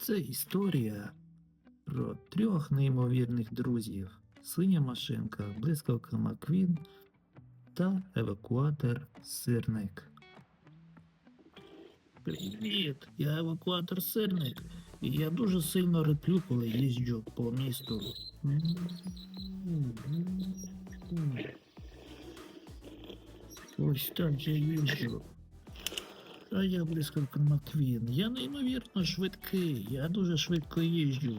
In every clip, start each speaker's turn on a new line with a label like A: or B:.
A: Це історія про трьох неймовірних друзів: синя машинка, блискавка Маквін та евакуатор Сирник. Привіт, я евакуатор Сирник, і я дуже сильно реплю, коли їжджу по місту. Ось так я їжджу. А я блискавка Маквін. Я неймовірно швидкий. Я дуже швидко їжджу.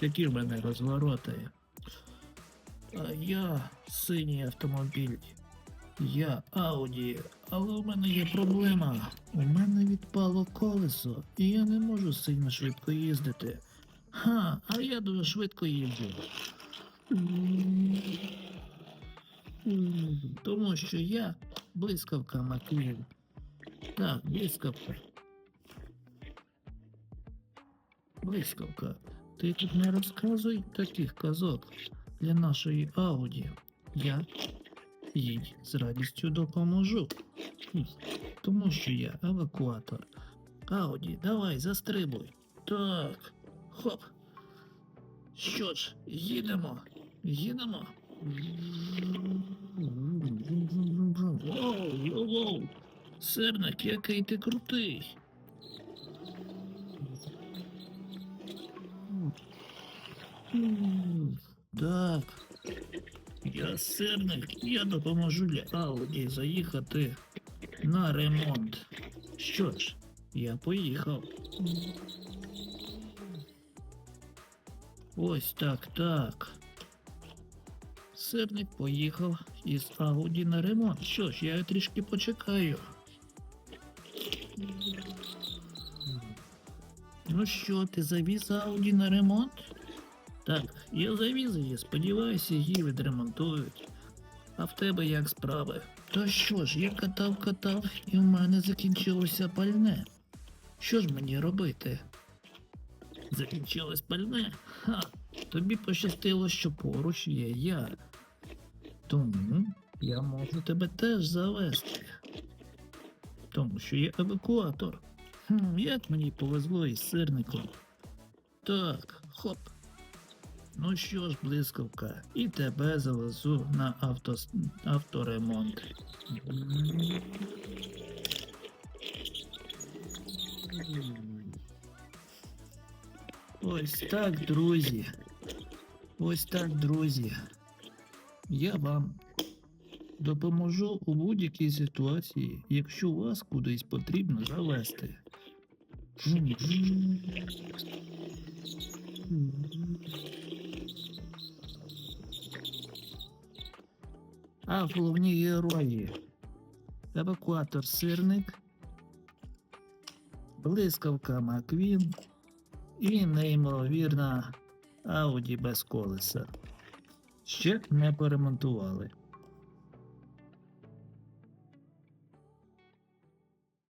A: Які в мене розвороти. А я синій автомобіль. Я Ауді, але у мене є проблема. У мене відпало колесо, і я не можу сильно швидко їздити. Ха, а я дуже швидко їжджу. Тому що я блискавка Маквін. Так, блискавка. Блискавка, ти тут не розказуй таких казок для нашої Ауді. Я їй з радістю допоможу. Тому що я евакуатор. Ауді, давай, застрибуй. Так. Хоп. Що ж, їдемо. Їдемо. Воу, воу. Сирник, який ти крутий. Так. Я сирник, я допоможу Ауді заїхати на ремонт. Що ж, я поїхав. Ось так, так. Сирник поїхав із Ауді на ремонт. Що ж, я трішки почекаю. Ну що, ти завіз Ауді на ремонт? Так, я завіз її, сподіваюся, її відремонтують. А в тебе як справи? То що ж, я катав, катав, і в мене закінчилося пальне. Що ж мені робити? Закінчилось пальне? Ха, тобі пощастило, що поруч є я. Тому я можу тебе теж завести. Тому що я евакуатор. Хм, як мені повезло із сирником. Так, хоп. Ну що ж, блискавка, і тебе завезу на автос... авторемонт. Ось так, друзі. Ось так, друзі. Я вам допоможу у будь-якій ситуації, якщо вас кудись потрібно завести. А головні герої. Евакуатор Сирник, Блискавка Маквін і неймовірна Ауді без колеса. Ще не поремонтували.